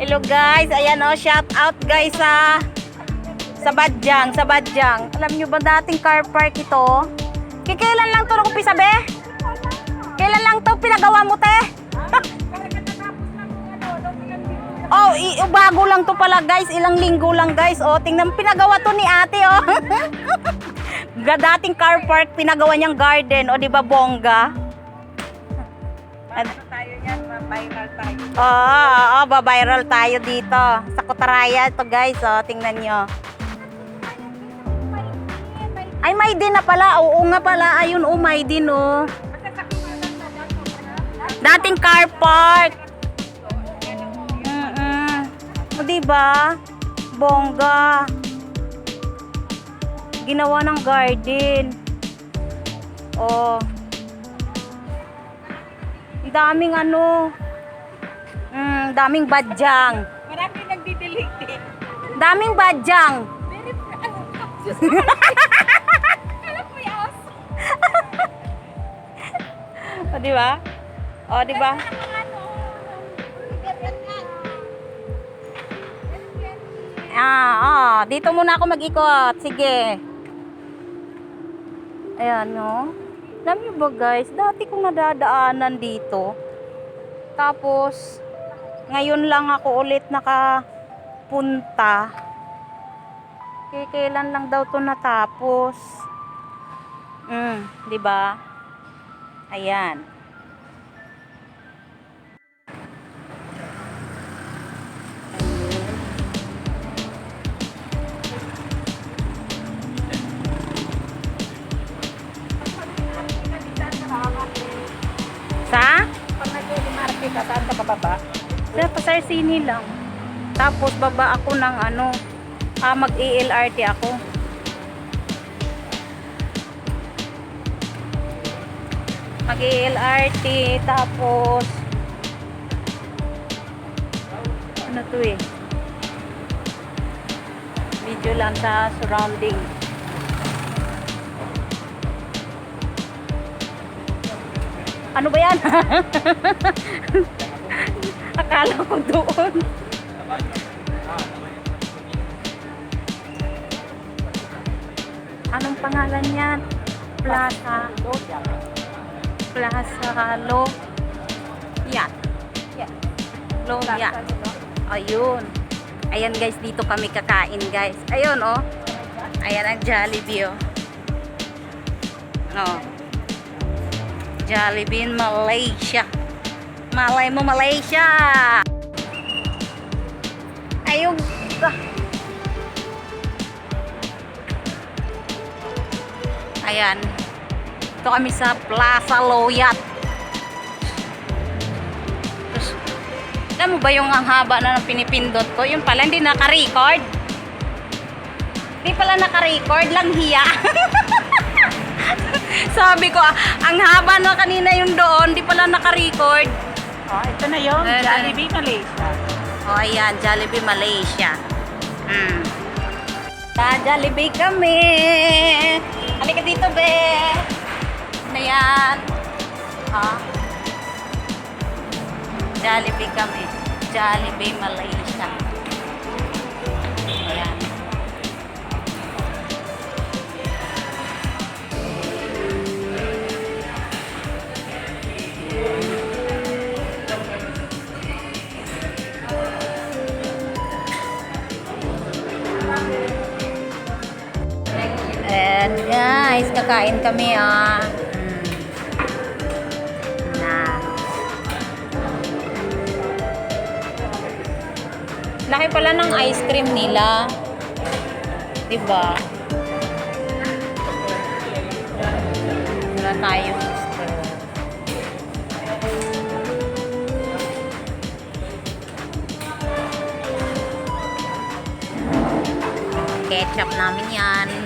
Hello guys, ayan oh, shout out guys sa sa Badyang, sa Badyang. Alam nyo ba dating car park ito? Kikailan lang to nakumpisa be? Kailan lang to pinagawa mo te? oh, i- bago lang to pala guys, ilang linggo lang guys. Oh, tingnan pinagawa to ni ate oh. Dating car park pinagawa niyang garden, oh di ba bongga? At- viral tayo. Oo, oo, ba-viral tayo dito. Sa Kutaraya ito guys, oh, tingnan nyo. Ay, may din na pala. Oo nga pala. Ayun, oh, may din, oh. Dating car park. Mm-mm. O, diba? Bongga. Ginawa ng garden. Oh. Ang daming ano. Mm, daming badyang. Marami nagdidelete eh. Daming badyang. Very, ano, alam mo yas. O, di ba? O, di ba? Ah, ah, dito muna ako mag-ikot. Sige. Ayan, no? Alam niyo ba, guys? Dati kong nadadaanan dito. Tapos, ngayon lang ako ulit nakapunta. Kailan lang daw to natapos. Mm, di ba? Ayan. Sa? Pag nag-market ka, saan ka bababa? Sa Pasarsini lang. Tapos baba ako ng ano, ah, mag-ELRT ako. Mag-ELRT, tapos ano to eh? Video lang sa surrounding. Ano ba yan? Akala ko doon. Anong pangalan niyan? Plaza. Plaza Lo. Yan. Lo, yan. Ayun. Ayan guys, dito kami kakain guys. Ayun oh. Ayan ang Jollibee oh. Oh. Jollibee in Malaysia. Malay mo Malaysia. Ayun. Ayan. Ito kami sa Plaza Loyat. Alam mo ba yung ang haba na ng pinipindot ko? Yung pala hindi naka-record. Hindi pala naka-record lang hiya. Sabi ko, ah, ang haba na kanina yung doon, di pala naka-record. Oh, ito na yung Eh, Jollibee Malaysia. Oh, ayan, Jollibee Malaysia. Hmm. Sa Jollibee kami. Halika dito, be. Ano yan? Ha? Jollibee kami. Jollibee Malaysia. Kakain kami ah. Mm. Na. Laki pala ng ice cream nila. 'Di ba? Wala tayong. Ketchup namin yan.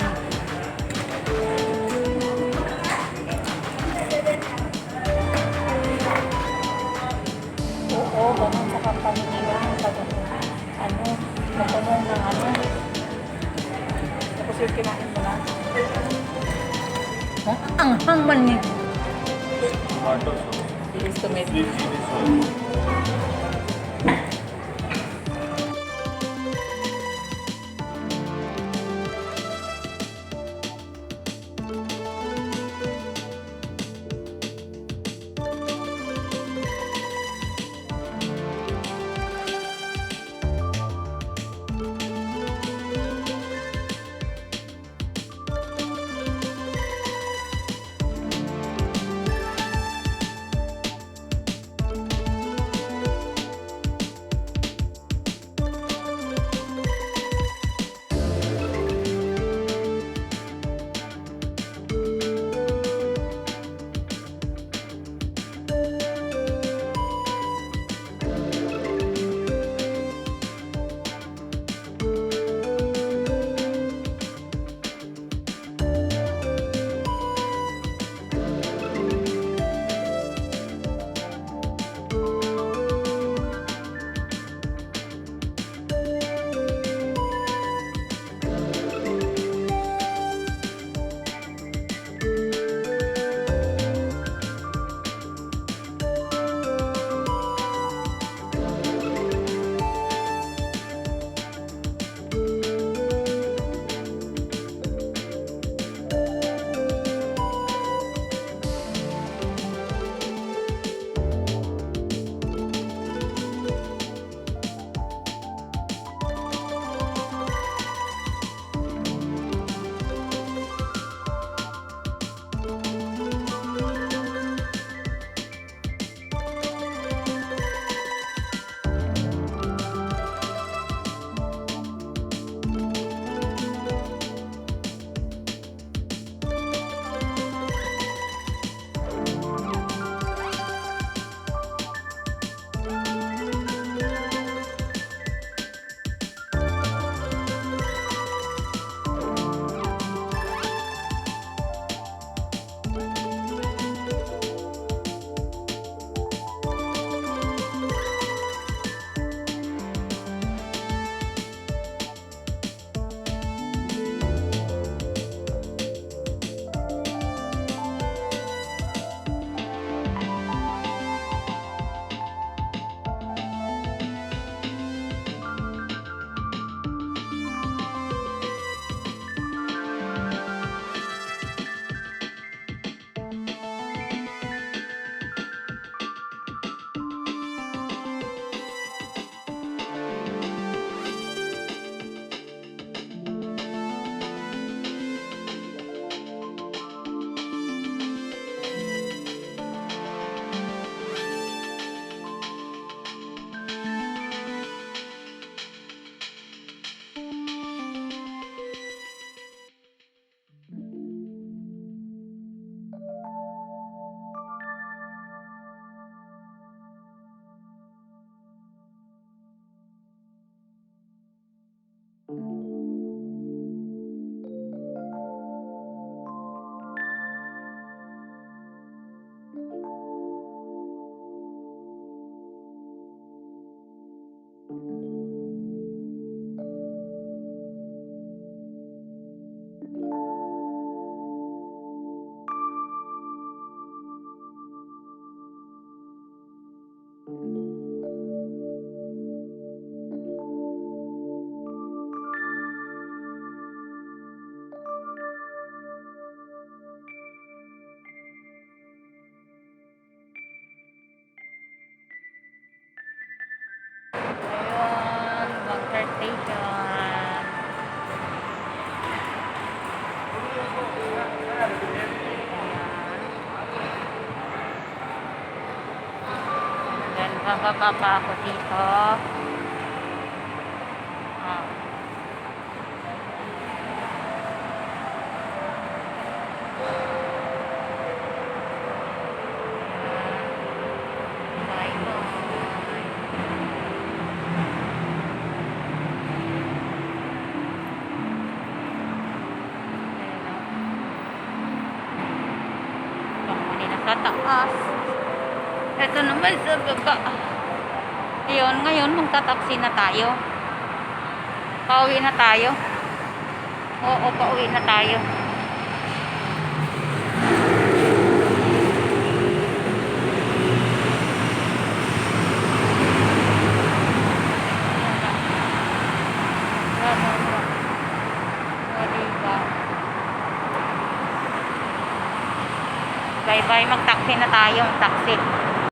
Ano. Tapos yung kinain mo na. Oh, ang hang man ni. Bilis tomato. Bababa pa ako dito. Ah. Bye bye. Panguni na sa taas. Ito naman sa baba. Ayun, ngayon magtataksi na tayo. Pauwi na tayo. Oo, pauwi na tayo. Bye-bye, mag-taxi na tayo, mag-taxi.